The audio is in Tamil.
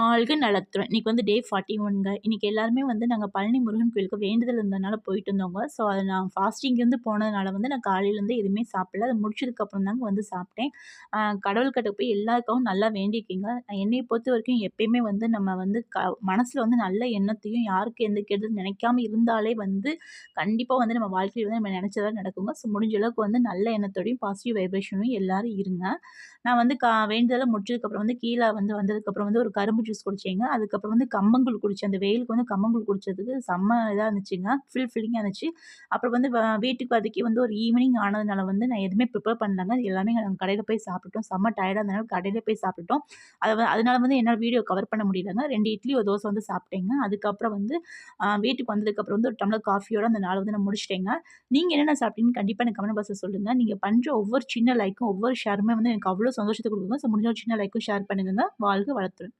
வாழ்க நலத்துடன் இன்றைக்கி வந்து டே ஃபார்ட்டி ஒன்ங்க இன்றைக்கி எல்லாருமே வந்து நாங்கள் பழனி முருகன் கோயிலுக்கு வேண்டுதல் இருந்ததுனால போயிட்டு இருந்தோங்க ஸோ அதை நான் ஃபாஸ்டிங்கிருந்து போனதுனால வந்து நான் காலையிலேருந்து எதுவுமே சாப்பிடல. அதை முடிச்சதுக்கப்புறம் தாங்க வந்து சாப்பிட்டேன். கடவுள்கிட்ட போய் எல்லாருக்காகவும் நல்லா வேண்டியிருக்கீங்க. என்னை பொறுத்த வரைக்கும் எப்பயுமே வந்து நம்ம வந்து க மனசில் வந்து நல்ல எண்ணத்தையும் யாருக்கு எந்த கெடுதல் நினைக்காம இருந்தாலே வந்து கண்டிப்பாக வந்து நம்ம வாழ்க்கையில் வந்து நம்ம நினச்சதாக நடக்குங்க. ஸோ முடிஞ்ச அளவுக்கு வந்து நல்ல எண்ணத்தோடையும் பாசிட்டிவ் வைப்ரேஷனும் எல்லோரும் இருங்க. நான் வந்து கா வேண்டுதலை முடிச்சதுக்கப்புறம் வந்து கீழே வந்து வந்ததுக்கப்புறம் வந்து ஒரு கரும்பு ஜூஸ் குடிச்சேங்க. அதுக்கப்புறம் வந்து கம்மங்கூழ் குடித்தேன் அந்த வெயிலுக்கு வந்து கம்மங்கூழ் குடித்ததுக்கு செம்ம இதாக இருந்துச்சுங்க. ஃபுல் ஃபில்லிங்காக இருந்துச்சு. அப்புறம் வந்து வீட்டுக்கு அதுக்கே வந்து ஒரு ஈவினிங் ஆனதுனால வந்து நான் எதுவுமே ப்ரிப்பேர் பண்ணலங்க. எல்லாமே நாங்கள் கடையில் போய் சாப்பிட்டோம் செம்ம டயர்டாக இருந்தனால கடையில் போய் சாப்பிட்டோம் அதை அதனால வந்து என்னால் வீடியோ கவர் பண்ண முடியலங்க. ரெண்டு இட்லி ஒரு தோசை வந்து சாப்பிட்டேங்க. அதுக்கப்புறம் வந்து வீட்டுக்கு வந்ததுக்கப்புறம் வந்து ஒரு டம்ளர் காஃபியோட அந்த நாள் வந்து நான் முடிச்சிட்டேங்க. நீங்கள் என்னென்ன சாப்பிட்டீங்கன்னு கண்டிப்பாக எனக்கு கமெண்ட் பாக்ஸில் சொல்லுங்கள் நீங்கள் பண்ணுற ஒவ்வொரு சின்ன லைக்கும் ஒவ்வொரு ஷேருமே வந்து எனக்கு அவ்வளோ சந்தோஷத்தை கொடுக்குங்க ஸோ முடிஞ்ச ஒரு சின்ன லைக்கும் ஷேர் பண்ணுங்கள் வாழ்க வளர்த்துறேன்